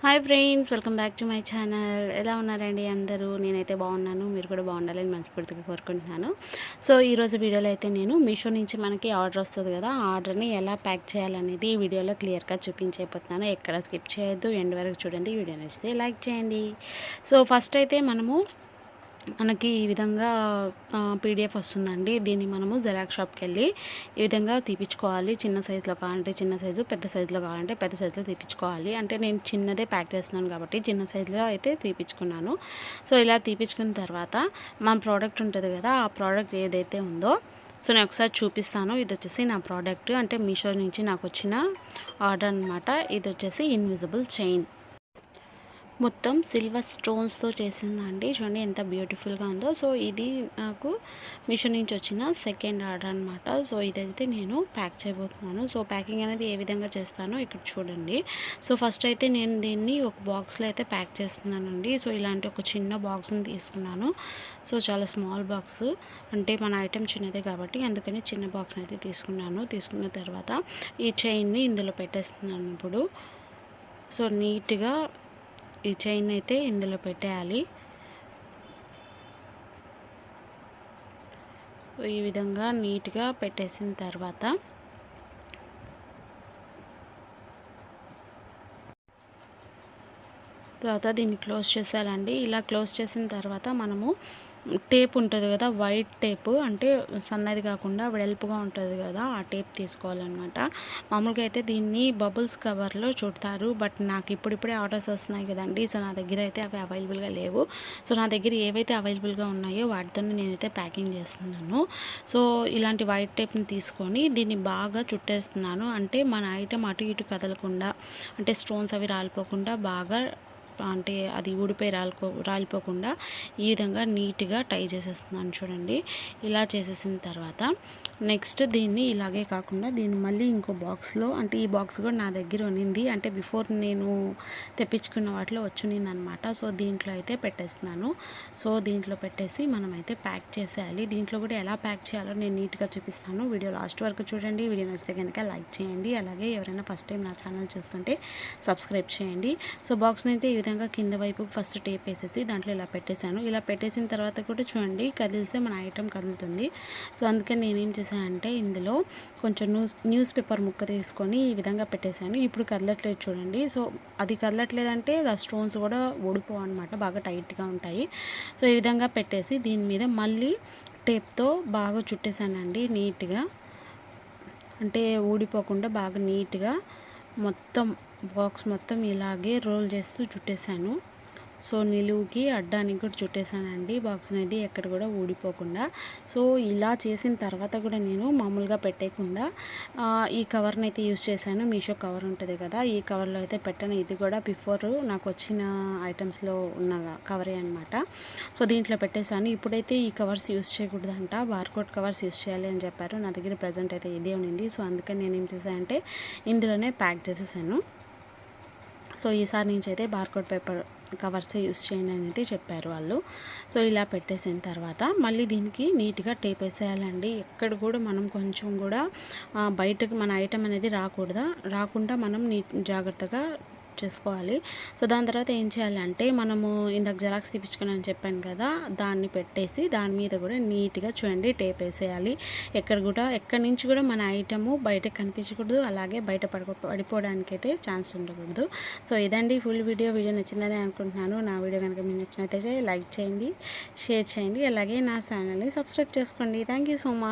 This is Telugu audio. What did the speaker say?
Hi friends welcome back to my channel. ఎలా ఉన్నారండి అందరూ? నేనైతే బాగున్నాను మీరు కూడా బాగుండాలని మనస్ఫూర్తిగా కోరుకుంటున్నాను. సో ఈరోజు వీడియోలో అయితే నేను మీషో నుంచి మనకి ఆర్డర్ వస్తుంది కదా ఆ ఆర్డర్ని ఎలా ప్యాక్ చేయాలనేది ఈ వీడియోలో క్లియర్గా చూపించైపోతున్నాను ఎక్కడ స్కిప్ చేయొద్దు ఎండ్ వరకు చూడండి. వీడియో నచ్చితే లైక్ చేయండి. సో ఫస్ట్ అయితే మనము మనకి ఈ విధంగా పీడిఎఫ్ వస్తుందండి. దీన్ని మనము జెరాక్స్ షాప్కి వెళ్ళి ఈ విధంగా తీపించుకోవాలి చిన్న సైజులో కావాలంటే చిన్న సైజు పెద్ద సైజులో కావాలంటే పెద్ద సైజులో తీపించుకోవాలి అంటే నేను చిన్నదే ప్యాక్ చేస్తున్నాను కాబట్టి చిన్న సైజులో అయితే తీపించుకున్నాను సో ఇలా తీపించుకున్న తర్వాత మన ప్రోడక్ట్ ఉంటుంది కదా ఆ ప్రోడక్ట్ ఏదైతే ఉందో సో నేను ఒకసారి చూపిస్తాను. ఇది వచ్చేసి నా ప్రోడక్ట్. అంటే మీషో నుంచి నాకు వచ్చిన ఆర్డర్ అనమాట ఇది వచ్చేసి ఇన్విజిబుల్ చైన్. మొత్తం సిల్వర్ స్టోన్స్తో చేసిందండి. చూడండి ఎంత బ్యూటిఫుల్గా ఉందో. సో ఇది నాకు మిషన్ నుంచి వచ్చిన సెకండ్ ఆర్డర్ అనమాట సో ఇదైతే నేను ప్యాక్ చేయబోతున్నాను. సో ప్యాకింగ్ అనేది ఏ విధంగా చేస్తానో ఇక్కడ చూడండి. సో ఫస్ట్ అయితే నేను దీన్ని ఒక బాక్స్లో అయితే ప్యాక్ చేస్తున్నానండి. సో ఇలాంటి ఒక చిన్న బాక్స్ని తీసుకున్నాను. సో చాలా స్మాల్ బాక్స్ అంటే మన ఐటెం చిన్నదే కాబట్టి అందుకని చిన్న బాక్స్ అయితే తీసుకున్నాను. తీసుకున్న తర్వాత ఈ చైన్ని ఇందులో పెట్టేస్తున్నాను ఇప్పుడు. సో నీట్గా ఈ చైన్ అయితే ఇందులో పెట్టేయాలి. ఈ విధంగా నీట్గా పెట్టేసిన తర్వాత తర్వాత దీన్ని క్లోజ్ చేసేయాలండి. ఇలా క్లోజ్ చేసిన తర్వాత మనము టేప్ ఉంటుంది కదా వైట్ టేప్. అంటే సన్నది కాకుండా వెడల్పుగా ఉంటుంది కదా ఆ టేప్ తీసుకోవాలన్నమాట. మామూలుగా అయితే దీన్ని బబుల్స్ కవర్లో చుడతారు. బట్ నాకు ఇప్పుడిప్పుడే ఆర్డర్స్ వస్తున్నాయి కదండి సో నా దగ్గర అయితే అవి అవైలబుల్గా లేవు. సో నా దగ్గర ఏవైతే అవైలబుల్గా ఉన్నాయో వాటితో నేనైతే ప్యాకింగ్ చేస్తున్నాను. సో ఇలాంటి వైట్ టేప్ని తీసుకొని దీన్ని బాగా చుట్టేస్తున్నాను. అంటే మన ఐటెం అటు ఇటు కదలకుండా అంటే స్టోన్స్ అవి రాలిపోకుండా బాగా అంటే అది ఊడిపోయి రాలిపో రాలిపోకుండా ఈ విధంగా నీట్గా టై చేసేస్తున్నాను చూడండి. ఇలా చేసేసిన తర్వాత నెక్స్ట్ దీన్ని ఇలాగే కాకుండా దీన్ని మళ్ళీ ఇంకో బాక్స్లో అంటే ఈ బాక్స్ కూడా నా దగ్గర ఉన్నింది. అంటే బిఫోర్ నేను తెప్పించుకున్న వాటిలో వచ్చింది అనమాట సో దీంట్లో అయితే పెట్టేస్తున్నాను. సో దీంట్లో పెట్టేసి మనం అయితే ప్యాక్ చేసేయాలి. దీంట్లో కూడా ఎలా ప్యాక్ చేయాలో నేను నీట్గా చూపిస్తాను. వీడియో లాస్ట్ వరకు చూడండి. వీడియో నచ్చితే కనుక లైక్ చేయండి. అలాగే ఎవరైనా ఫస్ట్ టైం నా ఛానల్ చూస్తుంటే సబ్స్క్రైబ్ చేయండి. సో బాక్స్ని అయితే ఈ విధంగా కింద వైపు ఫస్ట్ టేప్ వేసేసి దాంట్లో ఇలా పెట్టేశాను. ఇలా పెట్టేసిన తర్వాత కూడా చూడండి కదిలిస్తే మన ఐటెం కదులుతుంది. సో అందుకని నేనేం చేశానంటే ఇందులో కొంచెం న్యూస్ న్యూస్ పేపర్ ముక్క తీసుకొని ఈ విధంగా పెట్టేశాను. ఇప్పుడు కదలట్లేదు చూడండి. సో అది కదలట్లేదంటే ఆ స్టోన్స్ కూడా ఊడిపోవు అనమాట బాగా టైట్గా ఉంటాయి. సో ఈ విధంగా పెట్టేసి దీని మీద మళ్ళీ టేప్తో బాగా చుట్టేశానండి నీట్గా. అంటే ఊడిపోకుండా బాగా నీట్గా మొత్తం బాక్స్ మొత్తం ఇలాగే రోల్ చేస్తూ చుట్టేసాను సో నిలువుకి అడ్డానికి కూడా చుట్టేసానండి బాక్స్ అనేది ఎక్కడ కూడా ఊడిపోకుండా. సో ఇలా చేసిన తర్వాత కూడా నేను మామూలుగా పెట్టేయకుండా ఈ కవర్ని అయితే యూజ్ చేశాను. మీషో కవర్ ఉంటుంది కదా ఈ కవర్లో అయితే పెట్టాను. ఇది కూడా బిఫోర్ నాకు వచ్చిన ఐటమ్స్లో ఉన్న కవరే అనమాట సో దీంట్లో పెట్టేశాను. ఇప్పుడైతే ఈ కవర్స్ యూజ్ చేయకూడదంట. బార్కోడ్ కవర్స్ యూస్ చేయాలి అని చెప్పారు. నా దగ్గర ప్రజెంట్ అయితే ఇదే ఉన్నింది సో అందుకని నేను ఏం చేశానంటే ఇందులోనే ప్యాక్ చేసేసాను. సో ఈసారి నుంచి అయితే బార్కోడ్ పేపర్ కవర్సే యూస్ చేయండి అనేది చెప్పారు వాళ్ళు. సో ఇలా పెట్టేసిన తర్వాత మళ్ళీ దీనికి నీట్గా టేప్ వేసేయాలండి. ఎక్కడ కూడా మనం కొంచెం కూడా బయటకు మన ఐటెం అనేది రాకూడదా? రాకుండా మనం నీట్ జాగ్రత్తగా చేసుకోవాలి. సో దాని తర్వాత ఏం చేయాలంటే మనము ఇందాక జెరాక్స్ తీపించుకుని చెప్పాను కదా దాన్ని పెట్టేసి దాని మీద కూడా నీట్గా చూడండి టేప్ వేసేయాలి. ఎక్కడ కూడా ఎక్కడి నుంచి కూడా మన ఐటము బయటకు కనిపించకూడదు అలాగే బయట పడిపో పడిపోవడానికి అయితే ఛాన్స్ ఉండకూడదు. సో ఇదండి ఫుల్ వీడియో. వీడియో నచ్చిందని అనుకుంటున్నాను. నా వీడియో కనుక మీకు నచ్చినట్లయితే లైక్ చేయండి షేర్ చేయండి అలాగే నా ఛానల్ని సబ్స్క్రైబ్ చేసుకోండి. Thank so much.